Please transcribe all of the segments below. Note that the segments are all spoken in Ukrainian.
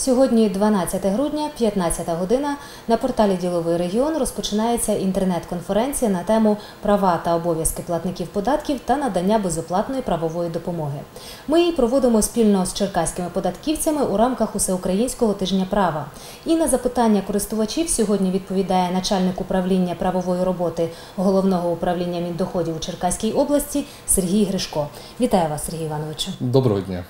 Сьогодні 12 грудня, 15 година. На порталі Діловий регіон розпочинається інтернет-конференція на тему права та обов'язки платників податків та надання безоплатної правової допомоги. Ми її проводимо спільно з черкаськими податківцями у рамках Усеукраїнського тижня права. І на запитання користувачів сьогодні відповідає начальник управління правової роботи головного управління Міндоходів у Черкаській області Сергій Гришко. Вітаю вас, Сергій Івановичу. Доброго дня.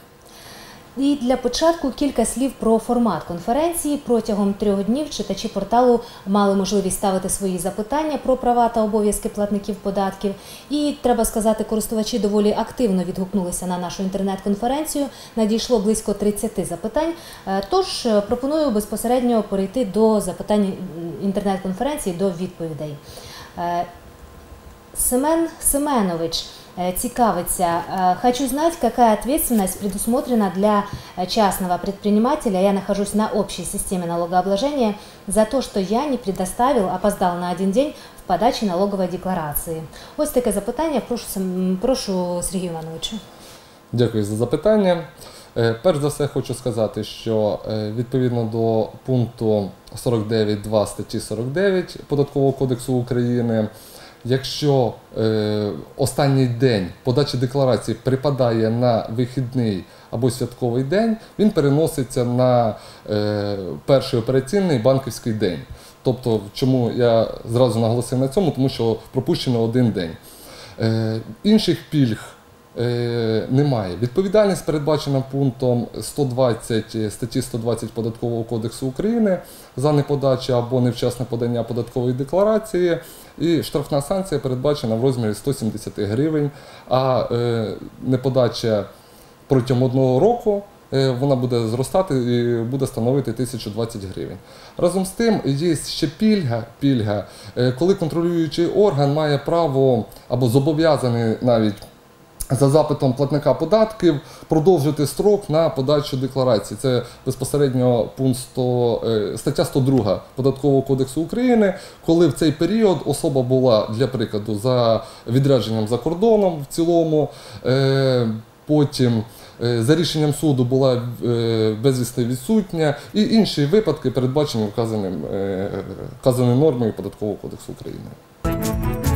І для початку кілька слів про формат конференції. Протягом трьох днів читачі порталу мали можливість ставити свої запитання про права та обов'язки платників податків. І треба сказати, користувачі доволі активно відгукнулися на нашу інтернет-конференцію. Надійшло близько 30 запитань. Е, Тож е, пропоную безпосередньо перейти до запитань інтернет-конференції до відповідей. Е, Семен Семенович э, цікавится. Э, Хочу знать, какая ответственность предусмотрена для э, частного предпринимателя, я нахожусь на общей системе налогообложения, за то, что я не предоставил, опоздал на один день в подаче налоговой декларации. Ось таке запитання. Прошу, Сем- прошу Сергію Івановичу. Дякую за запитання. Е, Перш за все хочу сказати, що е, відповідно до пункту 49.2 статті 49 Податкового кодексу України, якщо е, останній день подачі декларації припадає на вихідний або святковий день, він переноситься на е, перший операційний банківський день. Тобто, чому я зразу наголосив на цьому, тому що пропущено один день. Е, інших пільг немає. Відповідальність передбачена пунктом 120 статті 120 Податкового кодексу України за неподачу або невчасне подання податкової декларації. І штрафна санкція передбачена в розмірі 170 гривень, а е, неподача протягом одного року. е, Вона буде зростати і буде становити 1020 гривень. Разом з тим є ще пільга, пільга, е, коли контролюючий орган має право або зобов'язаний навіть за запитом платника податків продовжити строк на подачу декларації. Це безпосередньо пункт 100, е, стаття 102 Податкового кодексу України, коли в цей період особа була, для прикладу, за відрядженням за кордоном в цілому. е, Потім е, за рішенням суду була безвісти відсутня і інші випадки передбачені вказаним, вказаною нормою Податкового кодексу України.